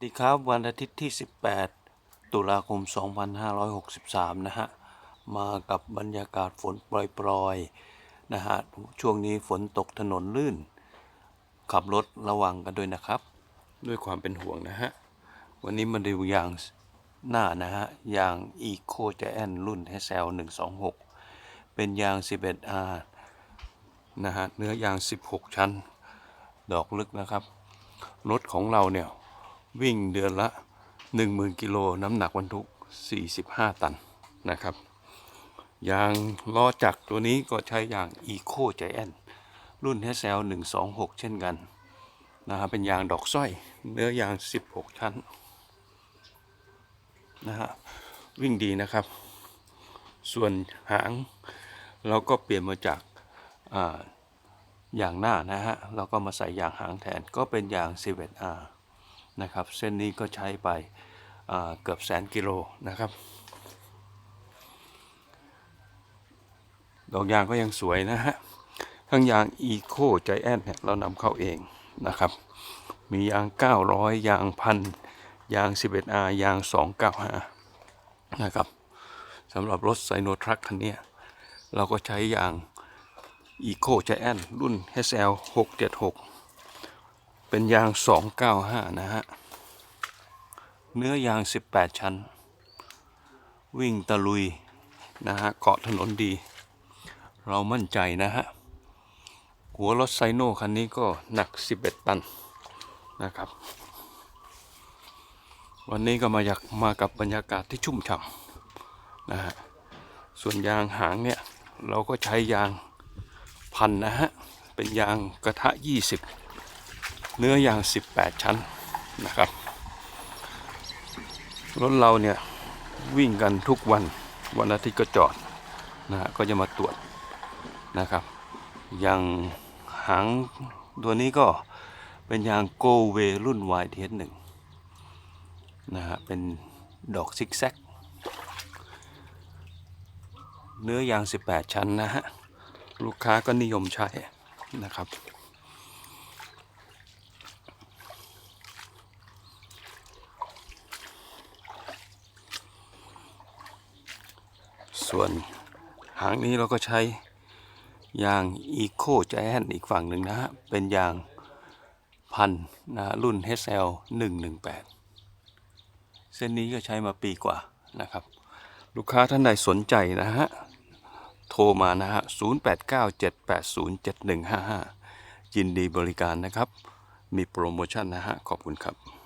สวัสดีครับวันอาทิตย์ที่ 18 ตุลาคม 2563 นะฮะ มากับบรรยากาศฝนปล่อยๆ นะฮะ ช่วงนี้ฝนตกถนนลื่น ขับรถระวังกันด้วยนะครับ ด้วยความเป็นห่วงนะฮะ วันนี้มาดูยางหน้านะฮะ ยาง Eco Giant รุ่น SL 126 เป็นยาง 11R นะฮะ เนื้อยาง 16 ชั้น ดอกลึกนะครับ รถของเราเนี่ย วิ่งเดือนละ 10,000 กิโลน้ำหนักบรรทุก 45 ตันนะครับ ยางล้อจักรตัวนี้ก็ใช้ยาง Eco Giant รุ่น SL 126 เช่นกันนะครับเป็นยางดอกสร้อยเนื้อยาง 16 ชั้นนะฮะวิ่งดีนะครับ ส่วนหางเราก็เปลี่ยนมาจากอ่าอย่างหน้านะฮะเราก็มาใส่ยางหางแทนก็เป็นยาง 11R นะครับ เส้นนี้ก็ใช้ไปเกือบแสนกิโลนะครับดอกยางก็ยังสวยนะฮะทั้งยาง Eco Giant เนี่ยเรานำเข้าเองนะครับ มียาง 900 ยางพันยาง 11R ยาง 295 นะครับสำหรับรถไซโนทรัคคันนี้เราก็ใช้ยาง Eco Giant รุ่น SL 676 เป็นยาง 295 นะฮะ เนื้อยาง 18 ชั้น วิ่งตะลุย นะฮะ เกาะถนนดี เรามั่นใจนะฮะ หัวรถไซโน่คันนี้ก็หนัก 11 ตันนะครับ วันนี้ก็มาอยากมากับบรรยากาศที่ชุ่มฉ่ำนะฮะ ส่วนยางหางเนี่ย เราก็ใช้ยางพันนะฮะ เป็นยางกระทะ 20 เนื้อยาง 18 ชั้นนะครับ รถเราเนี่ยวิ่งกันทุกวันวันอาทิตย์ก็จอดนะฮะก็จะมาตรวจนะครับ อย่างหางตัวนี้ก็เป็นยางโกเวรุ่น YTS 1นะฮะเป็นดอกซิกแซกเนื้อยาง 18 ชั้นนะฮะ ลูกค้าก็นิยมใช้นะครับ ส่วนหางนี้เราก็ใช้ยาง Eco Giant อีกฝั่งหนึ่งนะฮะ เป็นยางพันนะรุ่น HL 118 เส้นนี้ก็ใช้มาปีกว่านะครับ ลูกค้าท่านใดสนใจนะฮะ โทรมานะฮะ 0897807155 ยินดีบริการนะครับ มีโปรโมชั่นนะฮะ ขอบคุณครับ